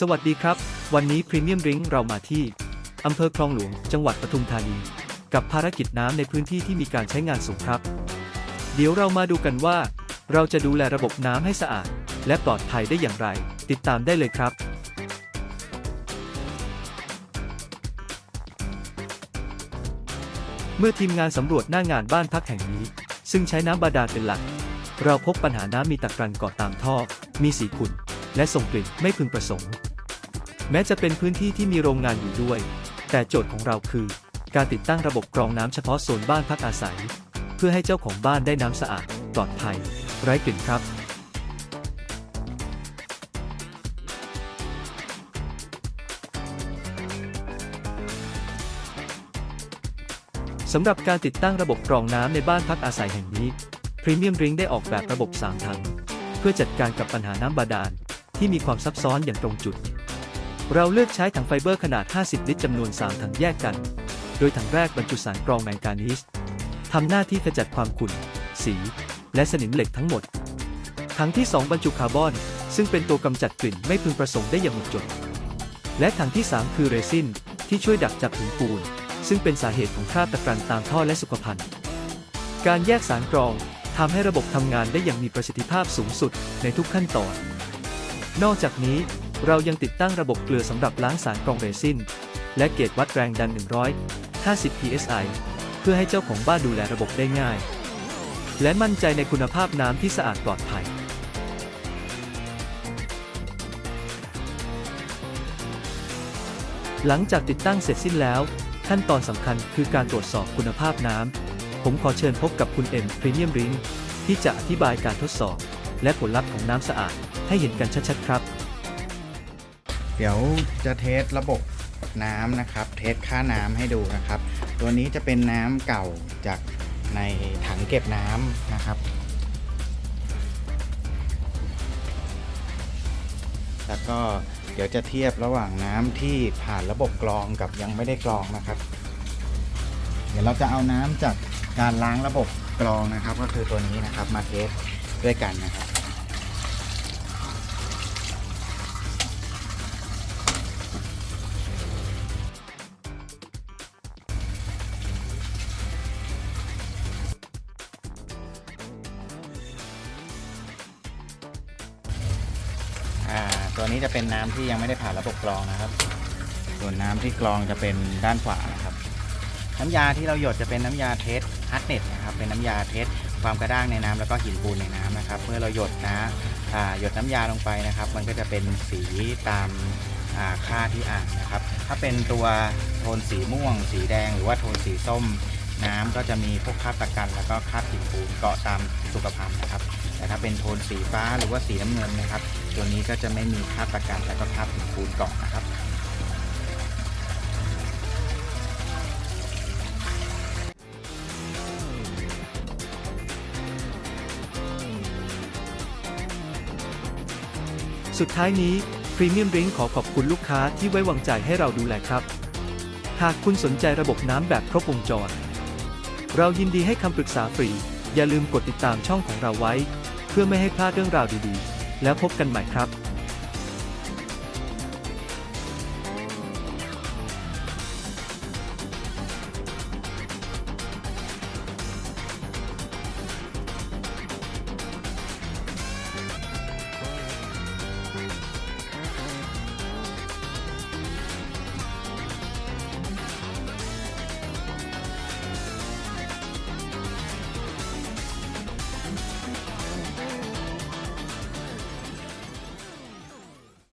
สวัสดีครับ วันนี้พรีเมียมริงเรามาที่อำเภอคลองหลวง จังหวัดปทุมธานี กับภารกิจน้ำในพื้นที่ที่มีการใช้งานสูงครับ เดี๋ยวเรามาดูกันว่า เราจะดูแลระบบน้ำให้สะอาด และปลอดภัยได้อย่างไร ติดตามได้เลยครับเมื่อทีมงานสำรวจหน้างานบ้านพักแห่งนี้ ซึ่งใช้น้ำบาดาลเป็นหลัก เราพบปัญหาน้ำมีตะกรันเกาะตามท่อ มีสีขุ่น และส่งกลิ่นไม่พึงประสงค์ แม้จะเป็นพื้นที่ที่มีโรงงานอยู่ด้วย แต่โจทย์ของเราคือ การติดตั้งระบบกรองน้ำเฉพาะโซนบ้านพักอาศัย เพื่อให้เจ้าของบ้านได้น้ำสะอาด ปลอดภัย ไร้กลิ่นครับสำหรับการติดตั้งระบบกรองน้ำในบ้านพักอาศัยแห่งนี้ Premium Ring ได้ออกแบบระบบ 3 ถัง เพื่อจัดการกับปัญหาน้ำบาดาล ที่มีความซับซ้อนอย่างตรงจุด เราเลือกใช้ถังไฟเบอร์ขนาด 50 ลิตรจำนวน 3 ถังแยกกัน โดยถังแรกบรรจุสารกรองแมงกานีสทำหน้าที่ขจัดความขุ่น สี และสนิมเหล็กทั้งหมด ถังที่ 2 บรรจุคาร์บอน ซึ่งเป็นตัวกำจัดกลิ่นไม่พึงประสงค์ได้อย่างหมดจด และถังที่ 3 คือเรซินที่ช่วยดักจับหินปูน ซึ่งเป็นสาเหตุของคราบตะกรันตามท่อและสุขภัณฑ์ การแยกสารกรองทำให้ระบบทำงานได้อย่างมีประสิทธิภาพสูงสุดในทุกขั้นตอน นอกจากนี้เรายังติดตั้งระบบเกลือสำหรับล้างสารกรองเรซิน และเกจวัดแรงดัน 150 psi เพื่อให้เจ้าของบ้านดูแลระบบได้ง่าย และมั่นใจในคุณภาพน้ำที่สะอาดปลอดภัย หลังจากติดตั้งเสร็จสิ้นแล้ว ขั้นตอนสำคัญคือการตรวจสอบคุณภาพน้ำ ผมขอเชิญพบกับคุณเอ็มพรีเมียมริงที่จะอธิบายการทดสอบ และผลลัพธ์ของน้ำสะอาด ให้เห็นกันชัดๆ ครับ เดี๋ยวจะเทสระบบน้ำนะครับ เทสค่าน้ำให้ดูนะครับ ตัวนี้จะเป็นน้ำเก่าจากในถังเก็บน้ำนะครับ แล้วก็เดี๋ยวจะเทียบระหว่างน้ำที่ผ่านระบบกรองกับยังไม่ได้กรองนะครับ เดี๋ยวเราจะเอาน้ำจากการล้างระบบกรองนะครับ ก็คือตัวนี้นะครับมาเทสด้วยกันนะครับ อ่าตัวนี้จะเป็นน้ำที่ยังไม่ได้ผ่านระบบกรองนะครับ ส่วนน้ำที่กรองจะเป็นด้านขวานะครับ น้ำยาที่เราหยดจะเป็นน้ำยาเทสฮาร์ดเน็ตนะครับ เป็นน้ำยาเทสความกระด้างในน้ำแล้วก็หินปูนในน้ำนะครับ เมื่อเราหยดนะหยดน้ำยาลงไปนะครับ มันก็จะเป็นสีตามาค่าที่อ่านนะครับ ถ้าเป็นตัวโทนสีม่วง สีแดง หรือว่าโทนสีส้มน้ำก็จะมีพวกคราบตะกัน แล้วก็คราบหินปูนเกาะตามสุขภัณฑ์นะครับ แต่ถ้าเป็นโทนสีฟ้าหรือว่าสีน้ำเงินนะครับ ตัวนี้ก็จะไม่มีคราบตะกันแล้วก็คราบหินปูนเกาะนะครับสุดท้ายนี้ Premium Drink ขอขอบคุณลูกค้าที่ไว้วางใจให้เราดูแลครับ หากคุณสนใจระบบน้ำแบบครบวงจร เรายินดีให้คำปรึกษาฟรี อย่าลืมกดติดตามช่องของเราไว้ เพื่อไม่ให้พลาดเรื่องราวดีๆ แล้วพบกันใหม่ครับ